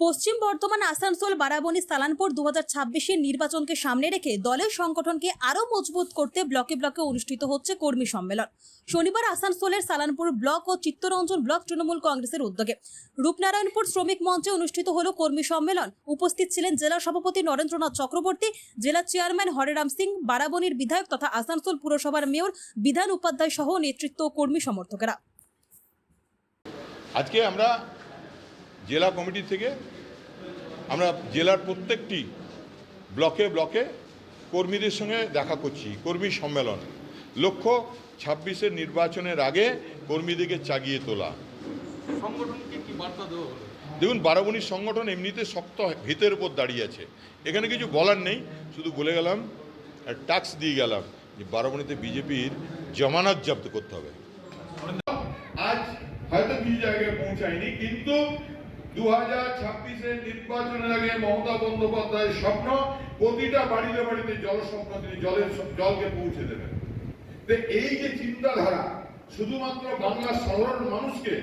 পশ্চিম বর্ধমান, আসানসোল, বারাবণী, সালানপুর দু হাজার নির্বাচনকে সামনে রেখে দলের সংগঠনকে আরও মজবুত করতে ব্লকে ব্লকে অনুষ্ঠিত হচ্ছে কর্মী সম্মেলন। শনিবার আসানসোলের সালানপুর ব্লক ও চিত্তরঞ্জন ব্লক তৃণমূল কংগ্রেসের উদ্যোগে রূপনারায়ণপুর শ্রমিক মঞ্চে অনুষ্ঠিত হলো কর্মী সম্মেলন। উপস্থিত ছিলেন জেলা সভাপতি নরেন্দ্রনাথ চক্রবর্তী, জেলা চেয়ারম্যান হরেরাম সিং, বারাবণীর বিধায়ক তথা আসানসোল পুরসভার মেয়র বিধান উপাধ্যায় সহ নেতৃত্ব ও কর্মী সমর্থকেরা। আজকে আমরা জেলা কমিটি থেকে আমরা জেলার প্রত্যেকটি ব্লকে ব্লকে কর্মীদের সঙ্গে দেখা করছি কর্মী সম্মেলন। লক্ষ্য ছাব্বিশের নির্বাচনের আগে কর্মীদেরকে চাগিয়ে তোলা। সংগঠনকে কি বার্তা দেওয়া হলো? দেখুন বারাবণীর সংগঠন এমনিতে শক্ত ভিতের উপর দাঁড়িয়ে আছে। এখানে কিছু বলার নেই শুধু বলে গেলাম ট্যাক্স দিয়ে গেলাম যে বারাবণীতে বিজেপির জমানত জব্দ করতে হবে। আজ হয়তো কিছু জায়গায় পৌঁছায়নি কিন্তু দু হাজার ছাব্বিশের নির্বাচনের আগে মমতা বন্দ্যোপাধ্যায়ের স্বপ্ন, প্রতিটা বাড়িতে বাড়িতে জল স্বপ্ন তিনি জলের জলকে পৌঁছে দেবেন। তো এই যে চিন্তাধারা, শুধুমাত্র বাংলার সাধারণ মানুষকে,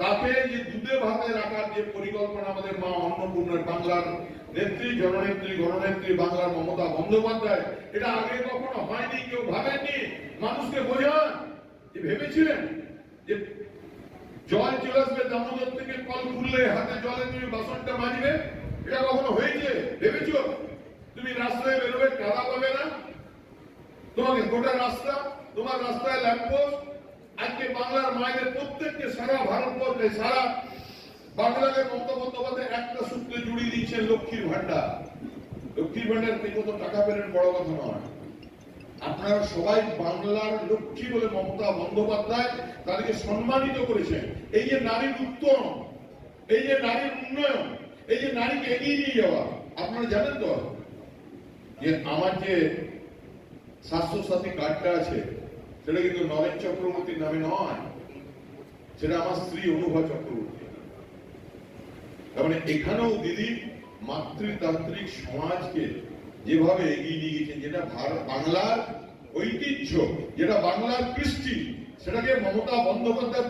তাতে যে দুধে ভাতে রাখার যে পরিকল্পনা আমাদের মা অন্নপূর্ণের বাংলার নেত্রী, জননেত্রী, গণনেত্রী, বাংলার মমতা বন্দ্যোপাধ্যায়, এটা আগে কখনো হয়নি, কেউ ভাবেননি। মানুষকে বোঝান যে ভেবেছিলেন যে জল চলে আসবে, দামোদর থেকে কল খুললে হাতে জলে তুমি বাসনটা মাজবে। এটা কখনো হয়েছে? ভেবেছো? তুমি রাস্তায় বেরোবে কাদা পাবে না। তোমাকে গোটা রাস্তা, তোমার রাস্তায় ল্যাম্পোস্ট আজকে বাংলার মায়েদের প্রত্যেককে সারা ভারতবর্ষে, সারা বাংলাকে মমতা বন্দ্যোপাধ্যায় একটা সূত্রে জুড়িয়ে দিয়েছেন লক্ষ্মীর ভান্ডার লক্ষ্মীর ভান্ডার থেকে কত টাকা পেলেন বড় কথা নয়। আপনারা সবাই বাংলার লক্ষ্মী বলে মমতা বন্দ্যোপাধ্যায় তাদেরকে সম্মানিত করেছেন। এই যে নারীর উত্তরণ, এই যে নারীর উন্নয়ন, এই যে নারীকে এগিয়ে নিয়ে যাওয়া, আপনারা জানেন তো যে আমার যে স্বাস্থ্য সাথী কার্ডটা আছে, সেটা কিন্তু নরেন চক্রবর্তীর নামে নয়, সেটা আমার স্ত্রী অনুভা চক্রবর্তী। তার মানে এখানেও দিদি মাতৃতান্ত্রিক সমাজকে যেভাবে এগিয়ে নিয়ে গেছেন, যেটা ভারত বাংলার ঐতিহ্য যেটা বাংলার কৃষ্টি সেটাকে মমতা বন্দ্যোপাধ্যায়